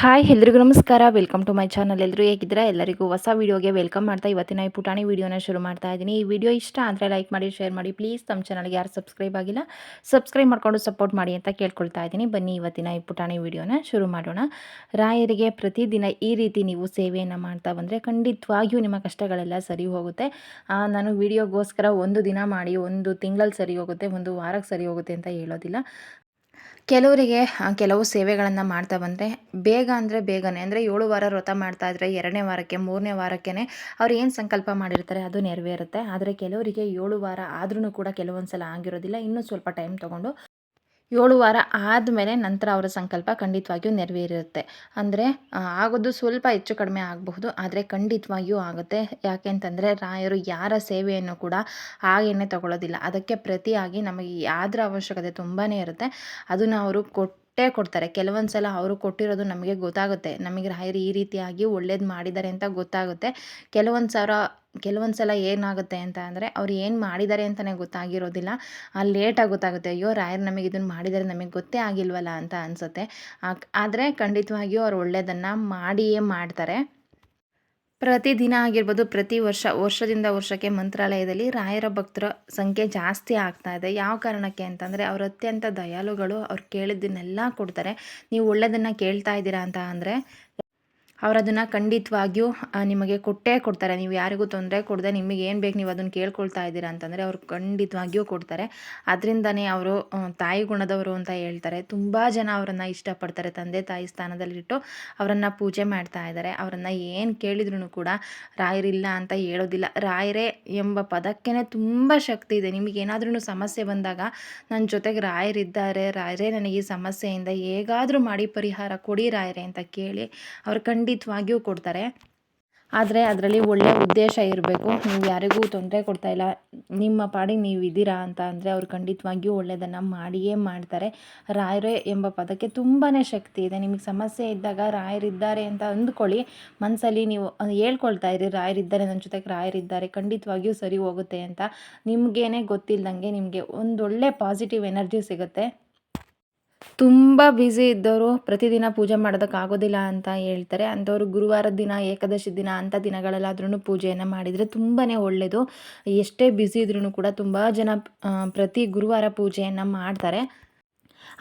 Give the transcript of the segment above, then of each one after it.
Hi, ಎಲ್ರಿಗೂ ನಮಸ್ಕಾರ. Welcome to my channel ಎಲ್ಲರೂ ಹೇಗಿದ್ದೀರಾ? ಎಲ್ಲರಿಗೂ ಹೊಸ ವೀಡಿಯೋಗೆ ವೆಲ್ಕಮ್ ಮಾಡ್ತಾ ಇವತ್ತಿನ ಈ ಪುಟಾಣಿ ವೀಡಿಯೋನ ಶುರು ಮಾಡ್ತಾ ಇದ್ದೀನಿ ಈ ವಿಡಿಯೋ ಇಷ್ಟ ಅಂದರೆ ಲೈಕ್ ಮಾಡಿ ಶೇರ್ ಮಾಡಿ. ಪ್ಲೀಸ್ ನಮ್ಮ ಚಾನಲ್ಗೆ ಯಾರು ಸಬ್ಸ್ಕ್ರೈಬ್ ಆಗಿಲ್ಲ ಸಬ್ಸ್ಕ್ರೈಬ್ ಮಾಡ್ಕೊಂಡು ಸಪೋರ್ಟ್ ಮಾಡಿ ಅಂತ ಕೇಳ್ಕೊಳ್ತಾ ಇದ್ದೀನಿ ಬನ್ನಿ ಇವತ್ತಿನ ಈ ಪುಟಾಣಿ ವೀಡಿಯೋನ ಶುರು ಮಾಡೋಣ. ರಾಯರಿಗೆ ಪ್ರತಿದಿನ ಈ ರೀತಿ ನೀವು ಸೇವೆಯನ್ನು ಮಾಡ್ತಾ ಬಂದರೆ ಖಂಡಿತವಾಗಿಯೂ ನಿಮ್ಮ ಕಷ್ಟಗಳೆಲ್ಲ ಸರಿ ಹೋಗುತ್ತೆ. ನಾನು ವೀಡಿಯೋಗೋಸ್ಕರ ಒಂದು ದಿನ ಮಾಡಿ, ಒಂದು ತಿಂಗಳಲ್ಲಿ ಸರಿ ಹೋಗುತ್ತೆ, ಒಂದು ವಾರಕ್ಕೆ ಸರಿ ಹೋಗುತ್ತೆ ಅಂತ ಹೇಳೋದಿಲ್ಲ. ಕೆಲವರಿಗೆ ಕೆಲವು ಸೇವೆಗಳನ್ನು ಮಾಡ್ತಾ ಬಂದರೆ ಬೇಗ ಅಂದರೆ ಬೇಗನೆ, ಅಂದರೆ ಏಳು ವಾರ ವ್ರತ ಮಾಡ್ತಾ ಇದ್ದರೆ ಎರಡನೇ ವಾರಕ್ಕೆ, ಮೂರನೇ ವಾರಕ್ಕೆ ಅವ್ರು ಏನು ಸಂಕಲ್ಪ ಮಾಡಿರ್ತಾರೆ ಅದು ನೆರವೇರುತ್ತೆ. ಆದರೆ ಕೆಲವರಿಗೆ ಏಳು ವಾರ ಆದ್ರೂ ಕೂಡ ಕೆಲವೊಂದು ಸಲ ಆಗಿರೋದಿಲ್ಲ. ಇನ್ನೂ ಸ್ವಲ್ಪ ಟೈಮ್ ತೊಗೊಂಡು ಏಳು ವಾರ ಆದಮೇಲೆ ನಂತರ ಅವರ ಸಂಕಲ್ಪ ಖಂಡಿತವಾಗಿಯೂ ನೆರವೇರಿರುತ್ತೆ ಅಂದರೆ ಆಗೋದು ಸ್ವಲ್ಪ ಹೆಚ್ಚು ಕಡಿಮೆ ಆಗಬಹುದು, ಆದರೆ ಖಂಡಿತವಾಗಿಯೂ ಆಗುತ್ತೆ. ಯಾಕೆ ಅಂತಂದರೆ, ರಾಯರು ಯಾರ ಸೇವೆಯನ್ನು ಕೂಡ ಹಾಗೇನೆ ತಗೊಳ್ಳೋದಿಲ್ಲ. ಅದಕ್ಕೆ ಪ್ರತಿಯಾಗಿ ನಮಗೆ ಯಾವ್ದ್ರ ಅವಶ್ಯಕತೆ ತುಂಬಾ ಇರುತ್ತೆ. ಅದನ್ನು ಅವರು ಕೊಟ್ಟೇ ಕೊಡ್ತಾರೆ. ಕೆಲವೊಂದು ಸಲ ಅವರು ಕೊಟ್ಟಿರೋದು ನಮಗೆ ಗೊತ್ತಾಗುತ್ತೆ. ನಮಗೆ ರಾಯರು ಈ ರೀತಿಯಾಗಿ ಒಳ್ಳೇದು ಮಾಡಿದ್ದಾರೆ ಅಂತ ಗೊತ್ತಾಗುತ್ತೆ. ಕೆಲವೊಂದು ಸಾವಿರ ಕೆಲವೊಂದು ಸಲ ಏನಾಗುತ್ತೆ ಅಂತ ಅಂದರೆ ಅವ್ರು ಏನು ಮಾಡಿದ್ದಾರೆ ಅಂತಲೇ ಗೊತ್ತಾಗಿರೋದಿಲ್ಲ. ಆ ಲೇಟಾಗಿ ಗೊತ್ತಾಗುತ್ತೆ, ಅಯ್ಯೋ, ರಾಯರು ನಮಗೆ ಇದನ್ನು ಮಾಡಿದ್ದಾರೆ ನಮಗೆ ಗೊತ್ತೇ ಆಗಿಲ್ವಲ್ಲ ಅಂತ ಅನಿಸುತ್ತೆ. ಆದರೆ ಖಂಡಿತವಾಗಿಯೂ ಅವ್ರು ಒಳ್ಳೆಯದನ್ನು ಮಾಡಿಯೇ ಮಾಡ್ತಾರೆ. ಪ್ರತಿದಿನ ಆಗಿರ್ಬೋದು, ಪ್ರತಿ ವರ್ಷ, ವರ್ಷದಿಂದ ವರ್ಷಕ್ಕೆ ಮಂತ್ರಾಲಯದಲ್ಲಿ ರಾಯರ ಭಕ್ತರ ಸಂಖ್ಯೆ ಜಾಸ್ತಿ ಆಗ್ತಾ ಇದೆ. ಯಾವ ಕಾರಣಕ್ಕೆ ಅಂತಂದರೆ, ಅವರು ಅತ್ಯಂತ ದಯಾಳುಗಳು ಅವ್ರು ಕೇಳಿದ್ದನ್ನೆಲ್ಲ ಕೊಡ್ತಾರೆ. ನೀವು ಒಳ್ಳೆಯದನ್ನು ಕೇಳ್ತಾ ಇದ್ದೀರಾ ಅಂತ ಅಂದರೆ ಅವ್ರು ಅದನ್ನು ಖಂಡಿತವಾಗಿಯೂ ನಿಮಗೆ ಕೊಟ್ಟೇ ಕೊಡ್ತಾರೆ. ನೀವು ಯಾರಿಗೂ ತೊಂದರೆ ಕೊಡದೆ ನಿಮಗೆ ಏನು ಬೇಕು ನೀವು ಅದನ್ನು ಕೇಳ್ಕೊಳ್ತಾ ಇದ್ದೀರಾ ಅಂತಂದರೆ ಅವರು ಖಂಡಿತವಾಗಿಯೂ ಕೊಡ್ತಾರೆ. ಅದರಿಂದನೇ ಅವರು ತಾಯಿ ಗುಣದವರು ಅಂತ ಹೇಳ್ತಾರೆ. ತುಂಬ ಜನ ಅವರನ್ನು ಇಷ್ಟಪಡ್ತಾರೆ. ತಂದೆ ತಾಯಿ ಸ್ಥಾನದಲ್ಲಿಟ್ಟು ಅವರನ್ನು ಪೂಜೆ ಮಾಡ್ತಾ ಇದ್ದಾರೆ. ಅವರನ್ನು ಏನು ಕೇಳಿದ್ರು ಕೂಡ ರಾಯರಿಲ್ಲ ಅಂತ ಹೇಳೋದಿಲ್ಲ. ರಾಯರೇ ಎಂಬ ಪದಕ್ಕೇ ತುಂಬ ಶಕ್ತಿ ಇದೆ. ನಿಮಗೇನಾದ್ರೂ ಸಮಸ್ಯೆ ಬಂದಾಗ ನನ್ನ ಜೊತೆಗೆ ರಾಯರಿದ್ದಾರೆ ರಾಯರೇ ನನಗೆ ಈ ಸಮಸ್ಯೆಯಿಂದ ಹೇಗಾದರೂ ಮಾಡಿ ಪರಿಹಾರ ಕೊಡಿ ರಾಯರೇ ಅಂತ ಕೇಳಿ ಅವ್ರು ಖಂಡಿತವಾಗಿಯೂ ಕೊಡ್ತಾರೆ. ಆದರೆ ಅದರಲ್ಲಿ ಒಳ್ಳೆಯ ಉದ್ದೇಶ ಇರಬೇಕು. ನೀವು ಯಾರಿಗೂ ತೊಂದರೆ ಕೊಡ್ತಾ ಇಲ್ಲ. ನಿಮ್ಮ ಪಾಡಿಗೆ ನೀವು ಇದ್ದೀರಾ ಅಂತ ಅಂದರೆ ಅವ್ರು ಖಂಡಿತವಾಗಿಯೂ ಒಳ್ಳೆಯದನ್ನು ಮಾಡಿಯೇ ಮಾಡ್ತಾರೆ. ರಾಯರೇ ಎಂಬ ಪದಕ್ಕೆ ತುಂಬಾ ಶಕ್ತಿ ಇದೆ. ನಿಮಗೆ ಸಮಸ್ಯೆ ಇದ್ದಾಗ ರಾಯರಿದ್ದಾರೆ ಅಂತ ಅಂದ್ಕೊಳ್ಳಿ. ಮನಸ್ಸಲ್ಲಿ ನೀವು ಹೇಳ್ಕೊಳ್ತಾ ಇರಿ. ರಾಯರಿದ್ದಾರೆ ನನ್ನ ಜೊತೆಗೆ ರಾಯರಿದ್ದಾರೆ ಖಂಡಿತವಾಗಿಯೂ ಸರಿ ಹೋಗುತ್ತೆ ಅಂತ. ನಿಮಗೇನೆ ಗೊತ್ತಿಲ್ಲದಂಗೆ ನಿಮಗೆ ಒಂದೊಳ್ಳೆ ಪಾಸಿಟಿವ್ ಎನರ್ಜಿ ಸಿಗುತ್ತೆ. ತುಂಬ ಬ್ಯುಸಿ ಇದ್ದವರು ಪ್ರತಿದಿನ ಪೂಜೆ ಮಾಡೋದಕ್ಕಾಗೋದಿಲ್ಲ ಅಂತ ಹೇಳ್ತಾರೆ. ಅಂಥವ್ರು ಗುರುವಾರದ ದಿನ, ಏಕಾದಶಿ ದಿನ ಅಂಥ ದಿನಗಳಲ್ಲಾದ್ರೂ ಪೂಜೆಯನ್ನು ಮಾಡಿದರೆ ತುಂಬಾ ಒಳ್ಳೆಯದು ಎಷ್ಟೇ ಬ್ಯುಸಿ ಇದ್ರೂ ಕೂಡ ತುಂಬ ಜನ ಪ್ರತಿ ಗುರುವಾರ ಪೂಜೆಯನ್ನು ಮಾಡ್ತಾರೆ.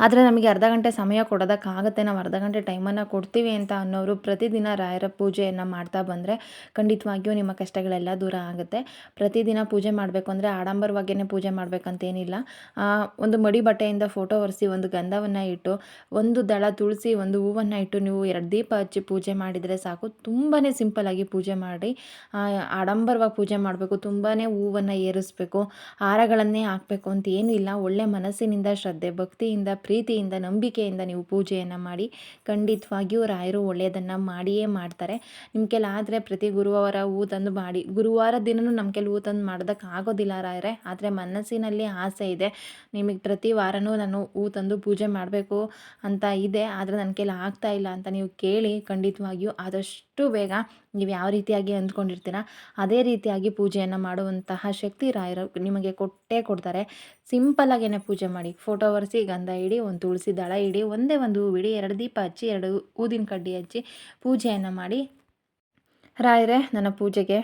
ಆದರೆ ನಮಗೆ ಅರ್ಧ ಗಂಟೆ ಸಮಯ ಕೊಡೋದಕ್ಕಾಗತ್ತೆ. ನಾವು ಅರ್ಧ ಗಂಟೆ ಟೈಮನ್ನು ಕೊಡ್ತೀವಿ ಅಂತ ಅನ್ನೋರು ಪ್ರತಿದಿನ ರಾಯರ ಪೂಜೆಯನ್ನು ಮಾಡ್ತಾ ಬಂದರೆ ಖಂಡಿತವಾಗಿಯೂ ನಿಮ್ಮ ಕಷ್ಟಗಳೆಲ್ಲ ದೂರ ಆಗುತ್ತೆ. ಪ್ರತಿದಿನ ಪೂಜೆ ಮಾಡಬೇಕು ಅಂದರೆ ಆಡಂಬರವಾಗಿಯೇ ಪೂಜೆ ಮಾಡಬೇಕಂತೇನಿಲ್ಲ. ಒಂದು ಮಡಿ ಬಟ್ಟೆಯಿಂದ ಫೋಟೋ ಒರೆಸಿ, ಒಂದು ಗಂಧವನ್ನು ಇಟ್ಟು, ಒಂದು ದಳ ತುಳಸಿ, ಒಂದು ಹೂವನ್ನು ಇಟ್ಟು ನೀವು ಎರಡು ದೀಪ ಹಚ್ಚಿ ಪೂಜೆ ಮಾಡಿದರೆ ಸಾಕು. ತುಂಬಾ ಸಿಂಪಲ್ಲಾಗಿ ಪೂಜೆ ಮಾಡಿ ಆಡಂಬರವಾಗಿ ಪೂಜೆ ಮಾಡಬೇಕು. ತುಂಬಾ ಹೂವನ್ನು ಏರಿಸ್ಬೇಕು, ಹಾರಗಳನ್ನೇ ಹಾಕಬೇಕು ಅಂತ ಏನಿಲ್ಲ. ಒಳ್ಳೆ ಮನಸ್ಸಿನಿಂದ, ಶ್ರದ್ಧೆ, ಭಕ್ತಿಯಿಂದ ಪ್ರೀತಿಯಿಂದ, ನಂಬಿಕೆಯಿಂದ ನೀವು ಪೂಜೆಯನ್ನು ಮಾಡಿ, ಖಂಡಿತವಾಗಿಯೂ ರಾಯರು ಒಳ್ಳೆಯದನ್ನು ಮಾಡಿಯೇ ಮಾಡ್ತಾರೆ. ನಿಮ್ಮ ಕೆಲ ಆದರೆ ಪ್ರತಿ ಗುರುವಾರ ಹೂ ತಂದು ಮಾಡಿ, ಗುರುವಾರ ದಿನವೂ ನಮ್ಮ ಕೆಲ ಹೂ ತಂದು ಮಾಡೋದಕ್ಕೆ ಆಗೋದಿಲ್ಲ ರಾಯರೇ. ಆದರೆ ಮನಸ್ಸಿನಲ್ಲಿ ಆಸೆ ಇದೆ. ನಿಮಗೆ ಪ್ರತಿ ವಾರನೂ ನಾನು ಹೂ ತಂದು ಪೂಜೆ ಮಾಡಬೇಕು ಅಂತ ಇದೆ. ಆದರೆ ನನ್ನ ಕೈಲಿ ಆಗ್ತಾ ಇಲ್ಲ ಅಂತ ನೀವು ಕೇಳಿ ಖಂಡಿತವಾಗಿಯೂ ಆದಷ್ಟು ಬೇಗ ನೀವು ಯಾವ ರೀತಿಯಾಗಿ ಅಂದ್ಕೊಂಡಿರ್ತೀರ, ಅದೇ ರೀತಿಯಾಗಿ ಪೂಜೆಯನ್ನು ಮಾಡುವಂತಹ ಶಕ್ತಿ ರಾಯರು ನಿಮಗೆ ಕೊಟ್ಟೇ ಕೊಡ್ತಾರೆ. ಸಿಂಪಲ್ಲಾಗೇನೆ ಪೂಜೆ ಮಾಡಿ. ಫೋಟೋ ಒರೆಸಿ, ಗಂಧ ಇಡಿ ಒಂದು ತುಳಸಿ ದಳ ಇಡಿ ಒಂದೇ ಒಂದು ಹೂವು ಎರಡು ದೀಪ ಹಚ್ಚಿ, ಎರಡು ಊದಿನ ಕಡ್ಡಿ ಹಚ್ಚಿ ಪೂಜೆಯನ್ನು ಮಾಡಿ ರಾಯರೇ, ನನ್ನ ಪೂಜೆಗೆ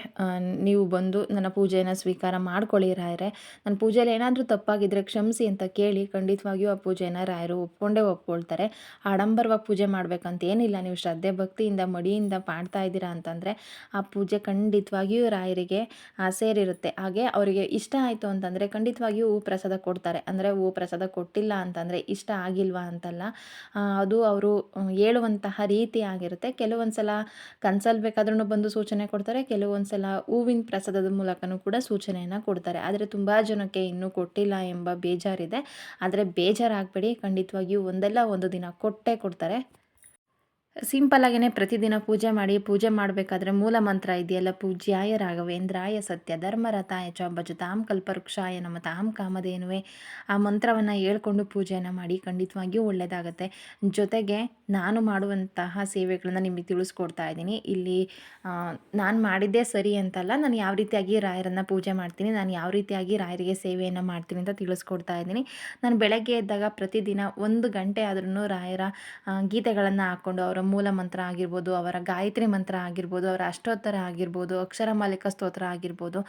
ನೀವು ಬಂದು ನನ್ನ ಪೂಜೆಯನ್ನು ಸ್ವೀಕಾರ ಮಾಡ್ಕೊಳ್ಳಿ ರಾಯರೇ. ನನ್ನ ಪೂಜೆಯಲ್ಲಿ ಏನಾದರೂ ತಪ್ಪಾಗಿದ್ದರೆ ಕ್ಷಮಿಸಿ ಅಂತ ಕೇಳಿ ಖಂಡಿತವಾಗಿಯೂ ಆ ಪೂಜೆಯನ್ನು ರಾಯರು ಒಪ್ಕೊಂಡೇ ಒಪ್ಕೊಳ್ತಾರೆ. ಆಡಂಬರವಾಗಿ ಪೂಜೆ ಮಾಡಬೇಕಂತ ಏನಿಲ್ಲ. ನೀವು ಶ್ರದ್ಧೆ, ಭಕ್ತಿಯಿಂದ, ಮಡಿಯಿಂದ ಮಾಡ್ತಾ ಇದ್ದೀರಾ ಅಂತಂದರೆ ಆ ಪೂಜೆ ಖಂಡಿತವಾಗಿಯೂ ರಾಯರಿಗೆ ಸೇರಿರುತ್ತೆ. ಹಾಗೆ ಅವರಿಗೆ ಇಷ್ಟ ಆಯಿತು ಅಂತಂದರೆ ಖಂಡಿತವಾಗಿಯೂ ಹೂ ಪ್ರಸಾದ ಕೊಡ್ತಾರೆ. ಅಂದರೆ ಹೂ ಪ್ರಸಾದ ಕೊಟ್ಟಿಲ್ಲ ಅಂತಂದರೆ ಇಷ್ಟ ಆಗಿಲ್ವಾ ಅಂತಲ್ಲ ಅದು ಅವರು ಹೇಳುವಂತಹ ರೀತಿ ಆಗಿರುತ್ತೆ. ಕೆಲವೊಂದು ಸಲ ಕನ್ಸಲ್ಲಿ ಬೇಕಾದ್ರೂ ಬಂದು ಸೂಚನೆ ಕೊಡ್ತಾರೆ ಕೆಲವೊಂದು ಸಲ ಹೂವಿನ ಪ್ರಸಾದದ ಮೂಲಕನೂ ಕೂಡ ಸೂಚನೆಯನ್ನು ಕೊಡ್ತಾರೆ. ಆದರೆ ತುಂಬ ಜನಕ್ಕೆ ಇನ್ನೂ ಕೊಟ್ಟಿಲ್ಲ ಎಂಬ ಬೇಜಾರಿದೆ. ಆದರೆ ಬೇಜಾರಾಗಬೇಡಿ, ಖಂಡಿತವಾಗಿಯೂ ಒಂದಲ್ಲ ಒಂದು ದಿನ ಕೊಟ್ಟೇ ಕೊಡ್ತಾರೆ. ಸಿಂಪಲ್ಲಾಗೇ ಪ್ರತಿದಿನ ಪೂಜೆ ಮಾಡಿ, ಪೂಜೆ ಮಾಡಬೇಕಾದ್ರೆ ಮೂಲ ಮಂತ್ರ ಇದೆಯಲ್ಲ, ಪೂಜ್ಯಾಯ ರಾಘವೇಂದ್ರಾಯ ಸತ್ಯ ಧರ್ಮರಥಾಯ ಚ ಭಜತಾಂ ಕಲ್ಪವೃಕ್ಷಾಯ ನಮ್ಮ ತಾಮ್ ಕಾಮಧೇನುವೆ. ಆ ಮಂತ್ರವನ್ನು ಹೇಳ್ಕೊಂಡು ಪೂಜೆಯನ್ನು ಮಾಡಿ ಖಂಡಿತವಾಗಿಯೂ ಒಳ್ಳೆಯದಾಗತ್ತೆ ಜೊತೆಗೆ ನಾನು ಮಾಡುವಂತಹ ಸೇವೆಗಳನ್ನ ನಿಮಗೆ ತಿಳಿಸ್ಕೊಡ್ತಾ ಇದ್ದೀನಿ. ಇಲ್ಲಿ ನಾನು ಮಾಡಿದ್ದೇ ಸರಿ ಅಂತಲ್ಲ, ನಾನು ಯಾವ ರೀತಿಯಾಗಿ ರಾಯರನ್ನು ಪೂಜೆ ಮಾಡ್ತೀನಿ, ನಾನು ಯಾವ ರೀತಿಯಾಗಿ ರಾಯರಿಗೆ ಸೇವೆಯನ್ನು ಮಾಡ್ತೀನಿ ಅಂತ ತಿಳಿಸ್ಕೊಡ್ತಾ ಇದ್ದೀನಿ. ನಾನು ಬೆಳಗ್ಗೆ ಎದ್ದಾಗ ಪ್ರತಿದಿನ ಒಂದು ಗಂಟೆ ಆದ್ರೂ ರಾಯರ ಗೀತೆಗಳನ್ನು ಹಾಕ್ಕೊಂಡು ಅವರ ಮೂಲ ಮಂತ್ರ ಆಗಿರ್ಬೋದು, ಅವರ ಗಾಯತ್ರಿ ಮಂತ್ರ ಆಗಿರ್ಬೋದು, ಅವರ ಅಷ್ಟೋತ್ತರ ಆಗಿರ್ಬೋದು, ಅಕ್ಷರ ಮಾಲಿಕ ಸ್ತೋತ್ರ ಆಗಿರ್ಬೋದು,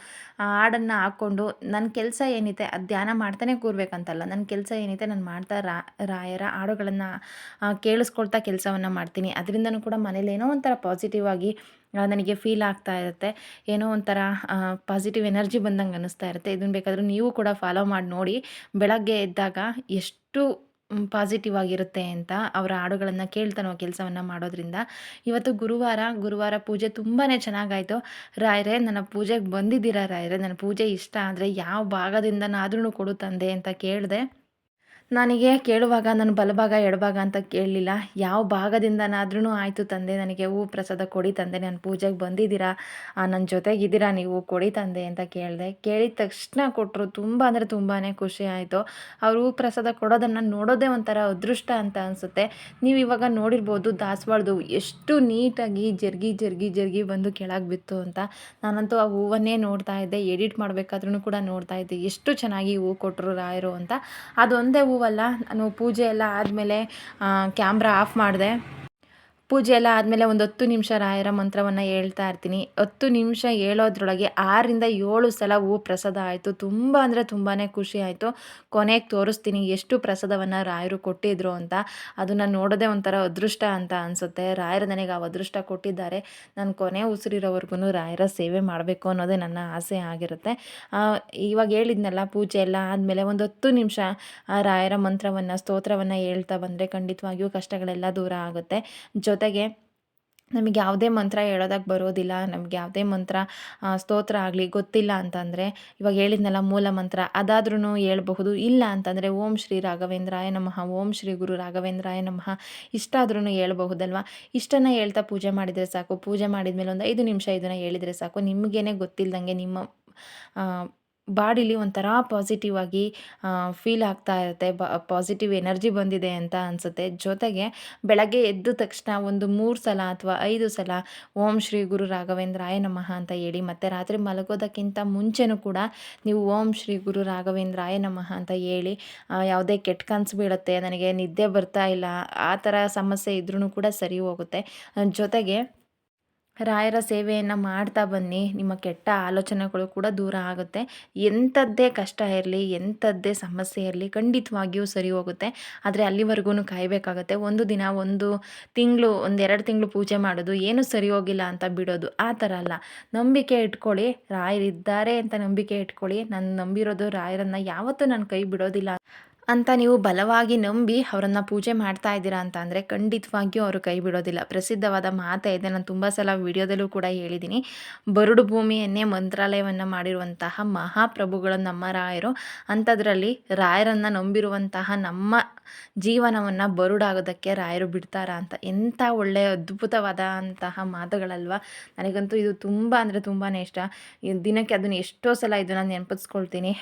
ಆ ಹಾಡನ್ನು ಹಾಕ್ಕೊಂಡು ನನ್ನ ಕೆಲಸ ಏನಿದೆ ಅದು ಧ್ಯಾನ ಮಾಡ್ತಾನೆ ಕೂರ್ಬೇಕಂತಲ್ಲ ನನ್ನ ಕೆಲಸ ಏನಿದೆ ನಾನು ಮಾಡ್ತಾ ರಾಯರ ಹಾಡುಗಳನ್ನು ಕೇಳಿಸ್ಕೊಳ್ತಾ ಕೆಲಸವನ್ನು ಮಾಡ್ತೀನಿ. ಅದರಿಂದನೂ ಕೂಡ ಮನೇಲಿ ಏನೋ ಒಂಥರ ಪಾಸಿಟಿವ್ ಆಗಿ ನನಗೆ ಫೀಲ್ ಆಗ್ತಾ ಇರುತ್ತೆ. ಏನೋ ಒಂಥರ ಪಾಸಿಟಿವ್ ಎನರ್ಜಿ ಬಂದಂಗೆ ಅನ್ನಿಸ್ತಾ ಇರುತ್ತೆ. ಇದನ್ನು ಬೇಕಾದರೂ ನೀವು ಕೂಡ ಫಾಲೋ ಮಾಡಿ ನೋಡಿ. ಬೆಳಗ್ಗೆ ಎದ್ದಾಗ ಎಷ್ಟು ಪಾಸಿಟಿವ್ ಆಗಿರುತ್ತೆ ಅಂತ ಅವರ ಹಾಡುಗಳನ್ನು ಕೇಳ್ತಾ ನಾವು ಕೆಲಸವನ್ನು ಮಾಡೋದ್ರಿಂದ. ಇವತ್ತು ಗುರುವಾರ ಗುರುವಾರ ಪೂಜೆ ತುಂಬಾ ಚೆನ್ನಾಗಾಯಿತು. ರಾಯರೇ, ನನ್ನ ಪೂಜೆಗೆ ಬಂದಿದ್ದೀರಾ ರಾಯರೇ? ನನ್ನ ಪೂಜೆ ಇಷ್ಟ ಆದರೆ ಯಾವ ಭಾಗದಿಂದನಾದ್ರೂ ಕೊಡು ತಂದೆ ಅಂತ ಕೇಳಿದೆ. ನನಗೆ ಕೇಳುವಾಗ ನಾನು ಬಲಭಾಗ, ಎಡಭಾಗ ಅಂತ ಕೇಳಲಿಲ್ಲ. ಯಾವ ಭಾಗದಿಂದನಾದ್ರೂ ಆಯಿತು ತಂದೆ, ನನಗೆ ಹೂ ಪ್ರಸಾದ ಕೊಡಿ ತಂದೆ, ನಾನು ಪೂಜೆಗೆ ಬಂದಿದ್ದೀರಾ? ನನ್ನ ಜೊತೆಗಿದ್ದೀರಾ? ನೀವು ಕೊಡಿ ತಂದೆ ಅಂತ ಕೇಳಿದೆ. ಕೇಳಿದ ತಕ್ಷಣ ಕೊಟ್ಟರು ತುಂಬ ಅಂದರೆ ತುಂಬಾ ಖುಷಿ ಆಯಿತು. ಅವರು ಹೂ ಪ್ರಸಾದ ಕೊಡೋದನ್ನು ನೋಡೋದೇ ಒಂಥರ ಅದೃಷ್ಟ ಅಂತ ಅನಿಸುತ್ತೆ. ನೀವು ಇವಾಗ ನೋಡಿರ್ಬೋದು ದಾಸವಾಳದು ಎಷ್ಟು ನೀಟಾಗಿ ಜರ್ಗಿ ಜರ್ಗಿ ಜರ್ಗಿ ಬಂದು ಕೆಳಗೆ ಬಿತ್ತು ಅಂತ. ನಾನಂತೂ ಆ ಹೂವನ್ನೇ ನೋಡ್ತಾ ಇದ್ದೆ. ಎಡಿಟ್ ಮಾಡಬೇಕಾದ್ರೂ ಕೂಡ ನೋಡ್ತಾ ಇದ್ದೆ. ಎಷ್ಟು ಚೆನ್ನಾಗಿ ಹೂ ಕೊಟ್ಟರು ರಾಯರು ಅಂತ. ಅದೊಂದೇ ಹೂ ಹೂವಲ್ಲ ನಾನು ಪೂಜೆ ಎಲ್ಲ ಆದಮೇಲೆ ಕ್ಯಾಮ್ರಾ ಆಫ್ ಮಾಡಿದೆ. ಪೂಜೆ ಎಲ್ಲ ಆದಮೇಲೆ ಒಂದು ಹತ್ತು ನಿಮಿಷ ರಾಯರ ಮಂತ್ರವನ್ನು ಹೇಳ್ತಾ ಇರ್ತೀನಿ. ಹತ್ತು ನಿಮಿಷ ಹೇಳೋದ್ರೊಳಗೆ ಆರರಿಂದ ಏಳು ಸಲ ಹೂ ಪ್ರಸಾದ ಆಯಿತು. ತುಂಬ ಅಂದರೆ ತುಂಬಾ ಖುಷಿ ಆಯಿತು. ಕೊನೆಗೆ ತೋರಿಸ್ತೀನಿ ಎಷ್ಟು ಪ್ರಸಾದವನ್ನು ರಾಯರು ಕೊಟ್ಟಿದ್ರು ಅಂತ. ಅದನ್ನು ನೋಡೋದೆ ಒಂಥರ ಅದೃಷ್ಟ ಅಂತ ಅನಿಸುತ್ತೆ. ರಾಯರು ನನಗೆ ಆ ಅದೃಷ್ಟ ಕೊಟ್ಟಿದ್ದಾರೆ. ನಾನು ಕೊನೆ ಉಸಿರಿರೋವರೆಗೂ ರಾಯರ ಸೇವೆ ಮಾಡಬೇಕು ಅನ್ನೋದೇ ನನ್ನ ಆಸೆ ಆಗಿರುತ್ತೆ. ಇವಾಗ ಹೇಳಿದ್ನಲ್ಲ ಪೂಜೆ ಎಲ್ಲ ಆದಮೇಲೆ ಒಂದು ಹತ್ತು ನಿಮಿಷ ರಾಯರ ಮಂತ್ರವನ್ನು, ಸ್ತೋತ್ರವನ್ನು ಹೇಳ್ತಾ ಬಂದರೆ ಖಂಡಿತವಾಗಿಯೂ ಕಷ್ಟಗಳೆಲ್ಲ ದೂರ ಆಗುತ್ತೆ. ಜೊತೆ ಜೊತೆಗೆ ನಮಗೆ ಯಾವುದೇ ಮಂತ್ರ ಹೇಳೋದಕ್ಕೆ ಬರೋದಿಲ್ಲ, ನಮ್ಗೆ ಯಾವುದೇ ಮಂತ್ರ ಸ್ತೋತ್ರ ಆಗಲಿ ಗೊತ್ತಿಲ್ಲ ಅಂತಂದರೆ ಇವಾಗ ಹೇಳಿದ್ನಲ್ಲ ಮೂಲ ಮಂತ್ರ ಅದಾದ್ರೂ ಹೇಳ್ಬಹುದು. ಇಲ್ಲ ಅಂತಂದರೆ ಓಂ ಶ್ರೀ ರಾಘವೇಂದ್ರಾಯ ನಮಃ, ಓಂ ಶ್ರೀ ಗುರು ರಾಘವೇಂದ್ರಾಯ ನಮಃ ಇಷ್ಟಾದ್ರೂ ಹೇಳ್ಬಹುದಲ್ವ? ಇಷ್ಟನ್ನು ಹೇಳ್ತಾ ಪೂಜೆ ಮಾಡಿದರೆ ಸಾಕು. ಪೂಜೆ ಮಾಡಿದ ಮೇಲೆ ಒಂದು ಐದು ನಿಮಿಷ ಇದನ್ನು ಹೇಳಿದರೆ ಸಾಕು. ನಿಮಗೇನೆ ಗೊತ್ತಿಲ್ಲದಂಗೆ ನಿಮ್ಮ ಬಾಡಿಲಿ ಒಂಥರ ಪಾಸಿಟಿವ್ ಆಗಿ ಫೀಲ್ ಆಗ್ತಾ ಇರುತ್ತೆ. ಬ ಪಾಸಿಟಿವ್ ಎನರ್ಜಿ ಬಂದಿದೆ ಅಂತ ಅನಿಸುತ್ತೆ. ಜೊತೆಗೆ ಬೆಳಗ್ಗೆ ಎದ್ದ ತಕ್ಷಣ ಒಂದು ಮೂರು ಸಲ ಅಥವಾ ಐದು ಸಲ ಓಂ ಶ್ರೀ ಗುರು ರಾಘವೇಂದ್ರಾಯ ನಮಃ ಅಂತ ಹೇಳಿ, ಮತ್ತು ರಾತ್ರಿ ಮಲಗೋದಕ್ಕಿಂತ ಮುಂಚೆನೂ ಕೂಡ ನೀವು ಓಂ ಶ್ರೀ ಗುರು ರಾಘವೇಂದ್ರಾಯ ನಮಃ ಅಂತ ಹೇಳಿ ಯಾವುದೇ ಕೆಟ್ಟ ಕನಸು ಬೀಳುತ್ತೆ, ನನಗೆ ನಿದ್ದೆ ಬರ್ತಾ ಇಲ್ಲ, ಆ ಥರ ಸಮಸ್ಯೆ ಇದ್ರೂ ಕೂಡ ಸರಿ ಹೋಗುತ್ತೆ. ಜೊತೆಗೆ ರಾಯರ ಸೇವೆಯನ್ನು ಮಾಡ್ತಾ ಬನ್ನಿ. ನಿಮ್ಮ ಕೆಟ್ಟ ಆಲೋಚನೆಗಳು ಕೂಡ ದೂರ ಆಗುತ್ತೆ. ಎಂಥದ್ದೇ ಕಷ್ಟ ಇರಲಿ, ಎಂಥದ್ದೇ ಸಮಸ್ಯೆ ಇರಲಿ ಖಂಡಿತವಾಗಿಯೂ ಸರಿ ಹೋಗುತ್ತೆ. ಆದರೆ ಅಲ್ಲಿವರೆಗೂ ಕಾಯಬೇಕಾಗುತ್ತೆ. ಒಂದು ದಿನ, ಒಂದು ತಿಂಗಳು ಒಂದೆರಡು ತಿಂಗಳು ಪೂಜೆ ಮಾಡೋದು ಏನೂ ಸರಿ ಹೋಗಿಲ್ಲ ಅಂತ ಬಿಡೋದು ಆ ಥರ ಅಲ್ಲ. ನಂಬಿಕೆ ಇಟ್ಕೊಳ್ಳಿ. ರಾಯರಿದ್ದಾರೆ ಅಂತ ನಂಬಿಕೆ ಇಟ್ಕೊಳ್ಳಿ. ನಾನು ನಂಬಿರೋದು ರಾಯರನ್ನು ಯಾವತ್ತೂ ನಾನು ಕೈ ಬಿಡೋದಿಲ್ಲ. ಅಂತ ನೀವು ಬಲವಾಗಿ ನಂಬಿ ಅವರನ್ನು ಪೂಜೆ ಮಾಡ್ತಾ ಇದ್ದೀರಾ ಅಂತ ಅಂದರೆ ಖಂಡಿತವಾಗಿಯೂ ಅವರು ಕೈ ಬಿಡೋದಿಲ್ಲ. ಪ್ರಸಿದ್ಧವಾದ ಮಾತೇ ಇದೆ. ನಾನು ತುಂಬ ಸಲ ವಿಡಿಯೋದಲ್ಲೂ ಕೂಡ ಹೇಳಿದ್ದೀನಿ ಬರುಡು ಭೂಮಿಯನ್ನೇ ಮಂತ್ರಾಲಯವನ್ನು ಮಾಡಿರುವಂತಹ ಮಹಾಪ್ರಭುಗಳು ನಮ್ಮ ರಾಯರು. ಅಂಥದ್ರಲ್ಲಿ ರಾಯರನ್ನು ನಂಬಿರುವಂತಹ ನಮ್ಮ ಜೀವನವನ್ನು ಬರುಡಾಗೋದಕ್ಕೆ ರಾಯರು ಬಿಡ್ತಾರಾ ಅಂತ. ಎಂಥ ಒಳ್ಳೆಯ ಅದ್ಭುತವಾದ ಅಂತಹ ಮಾತುಗಳಲ್ವ. ನನಗಂತೂ ಇದು ತುಂಬ ಅಂದರೆ ತುಂಬಾ ಇಷ್ಟ. ದಿನಕ್ಕೆ ಅದನ್ನು ಎಷ್ಟೋ ಸಲ ಇದನ್ನು ನೆನಪಿಸ್ಕೊಳ್ತೀನಿ.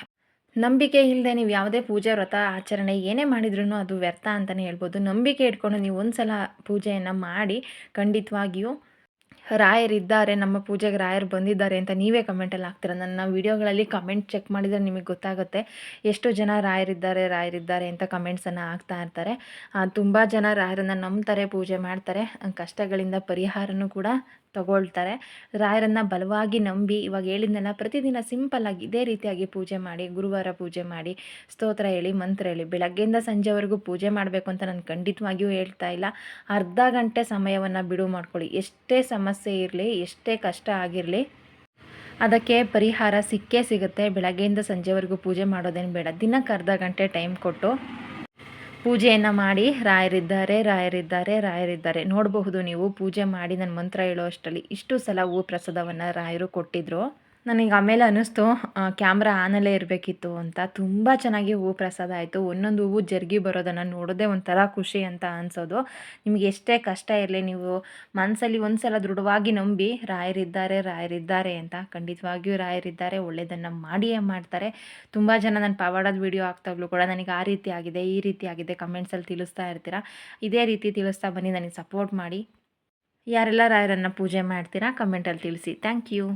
ನಂಬಿಕೆ ಇಲ್ಲದೆ ನೀವು ಯಾವುದೇ ಪೂಜೆ ವ್ರತ, ಆಚರಣೆ ಏನೇ ಮಾಡಿದ್ರೂ ಅದು ವ್ಯರ್ಥ ಅಂತಲೇ ಹೇಳ್ಬೋದು. ನಂಬಿಕೆ ಇಟ್ಕೊಂಡು ನೀವು ಒಂದು ಸಲ ಪೂಜೆಯನ್ನು ಮಾಡಿ, ಖಂಡಿತವಾಗಿಯೂ ರಾಯರಿದ್ದಾರೆ, ನಮ್ಮ ಪೂಜೆಗೆ ರಾಯರು ಬಂದಿದ್ದಾರೆ ಅಂತ ನೀವೇ ಕಮೆಂಟಲ್ಲಿ ಹಾಕ್ತೀರ. ನನ್ನ ವೀಡಿಯೋಗಳಲ್ಲಿ ಕಮೆಂಟ್ ಚೆಕ್ ಮಾಡಿದರೆ ನಿಮಗೆ ಗೊತ್ತಾಗುತ್ತೆ ಎಷ್ಟು ಜನ ರಾಯರಿದ್ದಾರೆ ರಾಯರಿದ್ದಾರೆ ಅಂತ ಕಮೆಂಟ್ಸನ್ನು ಹಾಕ್ತಾ ಇರ್ತಾರೆ. ತುಂಬ ಜನ ರಾಯರನ್ನು ನಂಬ್ತಾರೆ, ಪೂಜೆ ಮಾಡ್ತಾರೆ. ಕಷ್ಟಗಳಿಂದ ಪರಿಹಾರನೂ ಕೂಡ ತಗೊಳ್ತಾರೆ. ರಾಯರನ್ನು ಬಲವಾಗಿ ನಂಬಿ ಇವಾಗ ಹೇಳಿದ್ನೆಲ್ಲ, ಪ್ರತಿದಿನ ಸಿಂಪಲ್ಲಾಗಿ ಇದೇ ರೀತಿಯಾಗಿ ಪೂಜೆ ಮಾಡಿ, ಗುರುವಾರ ಪೂಜೆ ಮಾಡಿ, ಸ್ತೋತ್ರ ಹೇಳಿ, ಮಂತ್ರ ಹೇಳಿ, ಬೆಳಗ್ಗೆಯಿಂದ ಸಂಜೆವರೆಗೂ ಪೂಜೆ ಮಾಡಬೇಕು ಅಂತ ನಾನು ಖಂಡಿತವಾಗಿಯೂ ಹೇಳ್ತಾ ಇಲ್ಲ. ಅರ್ಧ ಗಂಟೆ ಸಮಯವನ್ನು ಬಿಡುವು ಮಾಡ್ಕೊಳ್ಳಿ. ಎಷ್ಟೇ ಸಮಸ್ಯೆ ಇರಲಿ, ಎಷ್ಟೇ ಕಷ್ಟ ಆಗಿರಲಿ, ಅದಕ್ಕೆ ಪರಿಹಾರ ಸಿಕ್ಕೇ ಸಿಗುತ್ತೆ. ಬೆಳಗ್ಗೆಯಿಂದ ಸಂಜೆವರೆಗೂ ಪೂಜೆ ಮಾಡೋದೇನು ಬೇಡ. ದಿನಕ್ಕೆ ಅರ್ಧ ಗಂಟೆ ಟೈಮ್ ಕೊಟ್ಟು ಪೂಜೆಯನ್ನು ಮಾಡಿ ರಾಯರಿದ್ದಾರೆ ರಾಯರಿದ್ದಾರೆ ರಾಯರಿದ್ದಾರೆ. ನೋಡಬಹುದು ನೀವು ಪೂಜೆ ಮಾಡಿ ನನ್ನ ಮಂತ್ರ ಹೇಳೋ ಅಷ್ಟರಲ್ಲಿ ಇಷ್ಟು ಸಲ ಹೂ ಪ್ರಸಾದವನ್ನು ರಾಯರು ಕೊಟ್ಟಿದ್ರು. ನನಗೆ ಆಮೇಲೆ ಅನ್ನಿಸ್ತು ಕ್ಯಾಮ್ರಾ ಆನಲ್ಲೇ ಇರಬೇಕಿತ್ತು ಅಂತ. ತುಂಬ ಚೆನ್ನಾಗಿ ಹೂವು ಪ್ರಸಾದ ಆಯಿತು. ಒಂದೊಂದು ಹೂವು ಜರ್ಗಿ ಬರೋದನ್ನು ನೋಡೋದೇ ಒಂಥರ ಖುಷಿ ಅಂತ ಅನಿಸೋದು. ನಿಮಗೆ ಎಷ್ಟೇ ಕಷ್ಟ ಇರಲಿ, ನೀವು ಮನಸ್ಸಲ್ಲಿ ಒಂದು ಸಲ ದೃಢವಾಗಿ ನಂಬಿ, ರಾಯರಿದ್ದಾರೆ ರಾಯರಿದ್ದಾರೆ ಅಂತ, ಖಂಡಿತವಾಗಿಯೂ ರಾಯರಿದ್ದಾರೆ ಒಳ್ಳೆಯದನ್ನು ಮಾಡಿಯೇ ಮಾಡ್ತಾರೆ. ತುಂಬ ಜನ ನನ್ನ ಪವಾಡದ ವಿಡಿಯೋ ಹಾಕ್ತಾಗ್ಲೂ ಕೂಡ ನನಗೆ ಆ ರೀತಿ ಆಗಿದೆ, ಈ ರೀತಿ ಆಗಿದೆ ಕಮೆಂಟ್ಸಲ್ಲಿ ತಿಳಿಸ್ತಾ ಇರ್ತೀರಾ? ಇದೇ ರೀತಿ ತಿಳಿಸ್ತಾ ಬನ್ನಿ, ನನಗೆ ಸಪೋರ್ಟ್ ಮಾಡಿ. ಯಾರೆಲ್ಲ ರಾಯರನ್ನು ಪೂಜೆ ಮಾಡ್ತೀರಾ ಕಮೆಂಟಲ್ಲಿ ತಿಳಿಸಿ. Thank you